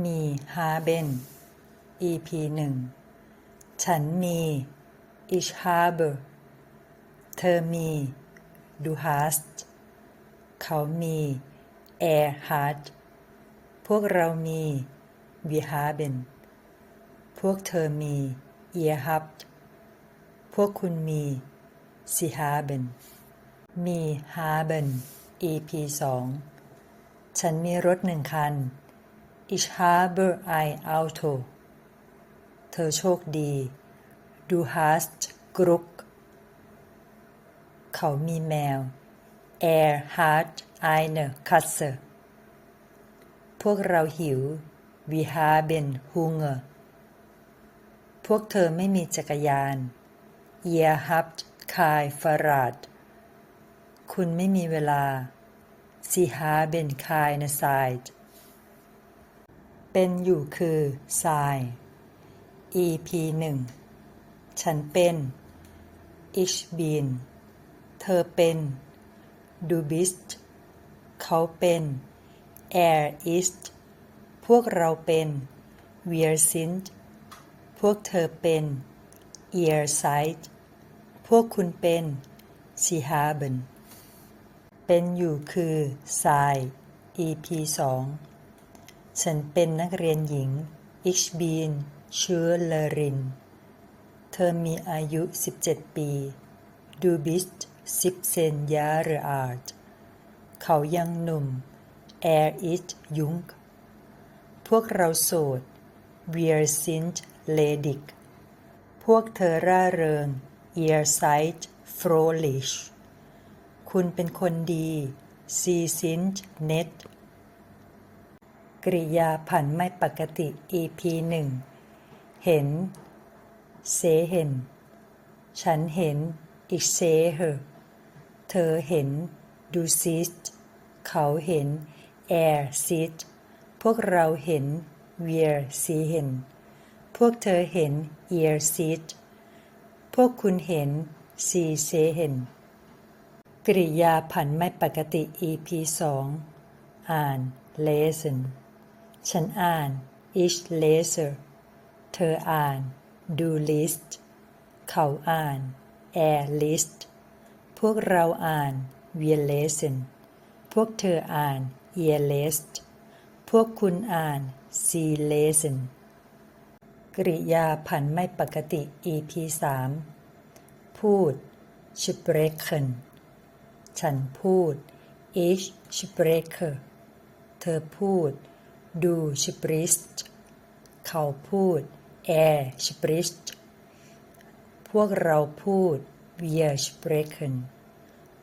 มีฮาเบน EP หนึ่ง ฉันมี ich habe เธอมี du hast เขามี er hat พวกเรามี wir haben พวกเธอมี ihr habt พวกคุณมี sie haben มี haben EP สอง ฉันมีรถหนึ่งคัน Ich habe ein Auto เธอโชคดี Du hast Glück เขามีแมว Er hat eine Katze พวกเราหิว Wir haben Hunger พวกเธอไม่มีจักรยาน Ihr habt kein Fahrrad คุณไม่มีเวลา Sie haben keine Zeit เป็นอยู่คือ sein EP หนึ่งฉันเป็น ich bin เธอเป็น du bist เขาเป็น er ist พวกเราเป็น wir sind พวกเธอเป็น ihr seid พวกคุณเป็น sie haben เป็นอยู่คือ sei EP สอง ฉันเป็นนักเรียนหญิง Ich bin Schülerin เธอมีอายุ 17 ปี Du bist 17 Jahre alt เขายังหนุ่ม Er ist jung พวกเราโสด Wir sind ledig พวกเธอร่าเริง Ihr seid fröhlich คุณเป็นคนดี Sie sind nett กริยาผันไม่ปกติ EP หนึ่งเห็น เสเห็น ฉันเห็น ich sehe เธอเห็น du siehst เขาเห็น er sieht พวกเราเห็น wir sehen พวกเธอเห็น ihr seht พวกคุณเห็น sie sehen กริยาผันไม่ปกติ EP สองอ่าน lesen ฉันอ่าน ich lese เธออ่าน du liest เขาอ่าน er list พวกเราอ่าน wir lesen พวกเธออ่าน ihr lest พวกคุณอ่าน sie lesen กริยาผันไม่ปกติ EP สามพูด sprechen ฉันพูด ich spreche เธอพูด ดูชิปริสเขาพูดแอร์ชิปริสพวกเราพูดเวีย sprechen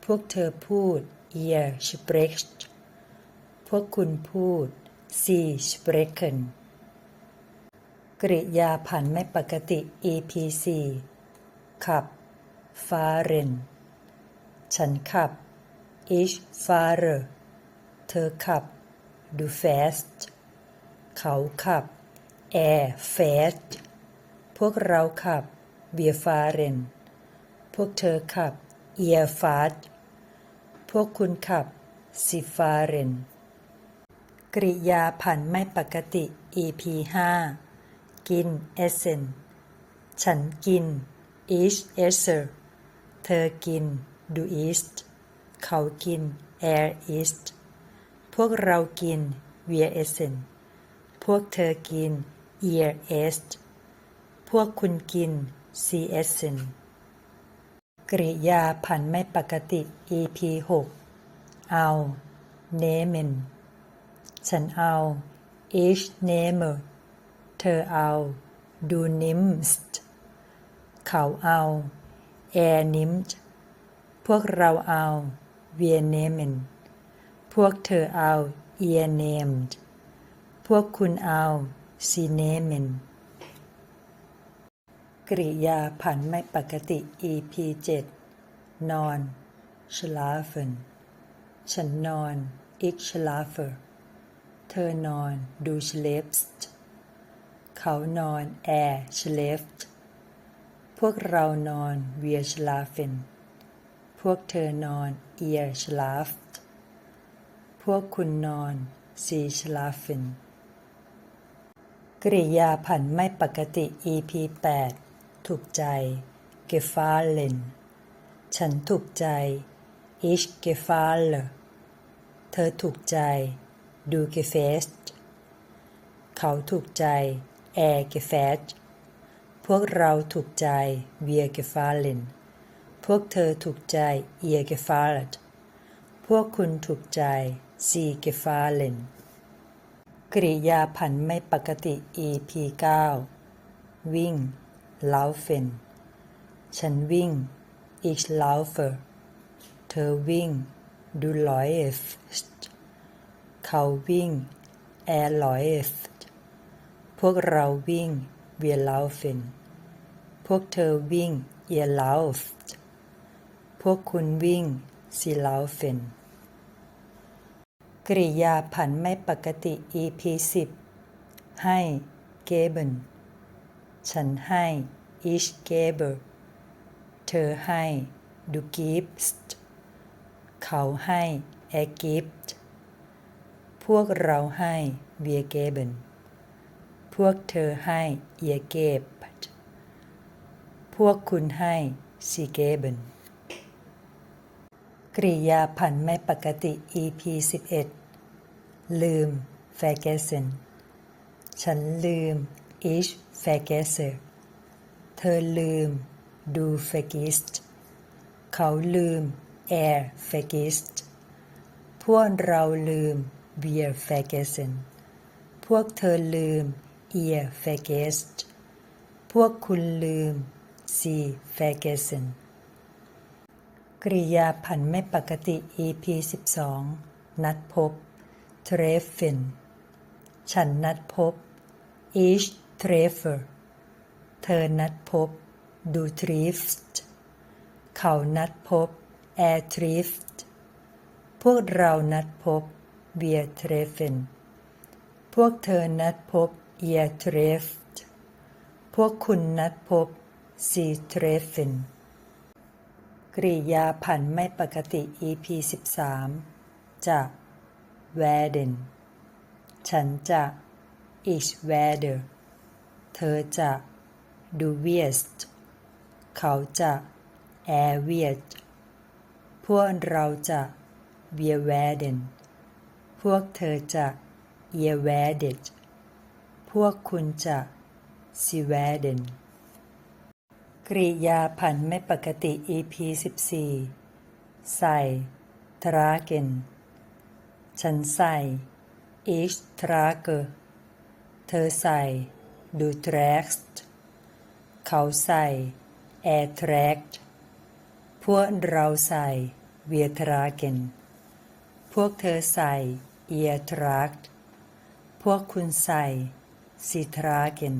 พวกเธอพูดเอี sprecht พวกคุณพูดซีชปริคันกริยาผันไม่ปกติ EPC ขับฟาเรนฉันขับ ich fahre เธอขับ du fährst เขาขับแอร์เฟสพวกเราขับเบียฟาเรน พวกเธอขับเอียฟาดพวกคุณขับซิฟาเรน กริยาผันไม่ปกติ EP 5กินเอเซนฉันกินอิชเอเซอร์เธอกินดูอิชเขากินแอร์อิชพวกเรากินเบียเอเซน พวกเธอกิน ihr est พวกคุณกิน see s i n กริยาผันไม่ปกติ EP 6เอา nehmen ฉันเอา ich nehme เธอเอา du nimmst เขาเอา er nimmt พวกเราเอา wir nehmen พวกเธอเอา ihr nehmt พ พวกคุณเอาซีเนเมนกริยาผันไม่ปกติ EP 7นอนชลาเฟนฉันนอนอิกชลาเฟอเธอนอนดูชเลฟส์เขานอนแอร์ชเลฟส์พวกเรานอนเวียชลาเฟนพวกเธอนอนเอียชลาฟพวกคุณนอนซีชลาเฟน กริยาผันไม่ปกติ EP 8 ถูกใจ gefallen ฉันถูกใจ ich gefalle เธอถูกใจ du gefällst เขาถูกใจ er gefällt พวกเราถูกใจ wir gefallen พวกเธอถูกใจ ihr gefällt พวกคุณถูกใจ sie gefallen กริยาผันไม่ปกติ EP 9วิ่ง laufen ฉันวิ่ง ich laufe เธอวิ่ง du läufst เขาวิ่ง er läuft พวกเราวิ่ง wir laufen พวกเธอวิ่ง ihr lauft พวกคุณวิ่ง sie laufen กริยาผันไม่ปกติ EP 10ให้ geben ฉันให้ ich gebe เธอให้ du gibst เขาให้ er gibt พวกเราให้ wir geben พวกเธอให้ ihr gebt พวกคุณให้ sie geben กริยาผันไม่ปกติ EP 11 ลืม vergessen ฉันลืม ich vergesse เธอลืม du vergisst เขาลืม er vergisst พวกเราลืม wir vergessen พวกเธอลืม ihr vergesst พวกคุณลืม sie vergessen กริยาผันไม่ปกติ EP 12 นัดพบ เทรฟฟิน ฉันนัดพบ ich treffe เธอนัดพบ du triffst เขานัดพบ er trifft พวกเรานัดพบ wir treffen พวกเธอนัดพบ ihr trefft พวกคุณนัดพบ sie treffen กริยาผันไม่ปกติ EP 13 จาก werden ฉันจะ ich werde เธอจะ du wirst เขาจะ er wird พวกเราจะ wir werden พวกเธอจะ ihr werdet พวกคุณจะ sie werden กริยาผันไม่ปกติ EP 14 ใส่ tragen ฉันใส่ ich trage เธอใส่ du trägst เขาใส่ er trägt พวกเราใส่ wir tragen พวกเธอใส่ ihr tragt พวกคุณใส่ sie tragen